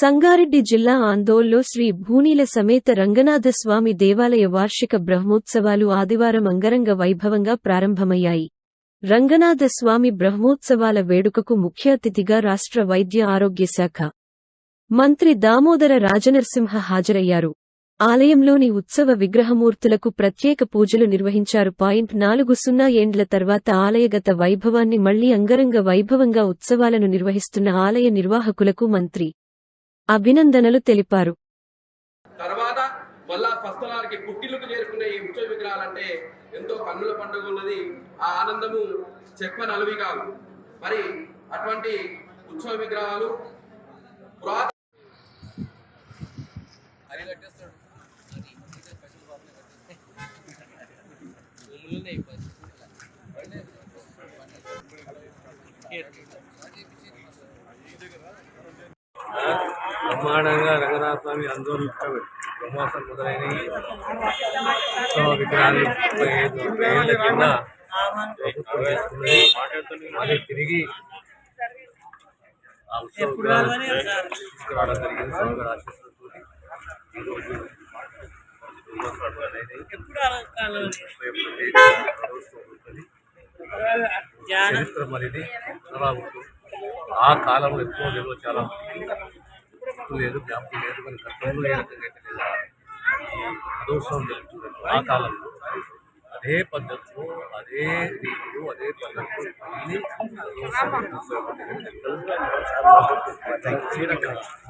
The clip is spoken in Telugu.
సంగారెడ్డి జిల్లా ఆందోల్లో శ్రీ భూనీల సమేత రంగనాథస్వామి దేవాలయ వార్షిక బ్రహ్మోత్సవాలు ఆదివారం అంగరంగ వైభవంగా ప్రారంభమయ్యాయి. రంగనాథస్వామి బ్రహ్మోత్సవాల వేడుకకు ముఖ్య అతిథిగా రాష్ట్ర వైద్య ఆరోగ్య శాఖ మంత్రి దామోదర రాజనరసింహ హాజరయ్యారు. ఆలయంలోని ఉత్సవ విగ్రహమూర్తులకు ప్రత్యేక పూజలు నిర్వహించారు. పాయింట్ నాలుగు సున్నా ఏండ్ల తర్వాత ఆలయగత వైభవాన్ని మళ్ళీ అంగరంగ వైభవంగా ఉత్సవాలను నిర్వహిస్తున్న ఆలయ నిర్వాహకులకు మంత్రి అభినందనలు తెలిపారు. తర్వాత మళ్ళా స్వస్థలానికి పుట్టిల్లుకు చేరుకునే ఈ ఉత్సవ విగ్రహాలంటే ఎంతో కన్నుల పండుగ ఉన్నది. ఆ ఆనందము చెప్పనలవి కాదు. మరి అటువంటి ఉత్సవ విగ్రహాలు పురాతన బ్రహ్మాండంగా రంగనాథ స్వామి ఆందోళన బ్రహ్మోత్సవం మొదలైనవి. విగ్రహాలు ముప్పై ఐదు ముప్పై ఏళ్ళ కింద ప్రభుత్వం వేసుకున్నది. మళ్ళీ తిరిగి ఆ ఉత్సవ విగ్రహాలు తీసుకురావడం జరిగింది. స్వామి ఆశీస్సులతో ఈరోజు బ్రహ్మోత్సవాలు మొదలైనవి ముప్పై ఒక్క తేదీ బ్రహ్మోత్సవం ఉంటుంది. చరిత్ర మరిది చాలా ఉంటుంది ఆ కాలంలో ఎక్కువ నిల్వ చాలా ఉంది గుర్తు లేదు జ్ఞాపకం లేదు కానీ గతంలో ఏ రకంగా అయితే లేదా అదోత్సవం జరుగుతుంది ఆ కాలంలో అదే పద్ధతిలో అదే రీతిలో అదే పద్ధతిలో మళ్ళీ అదోత్సవం జరుగుతుంది.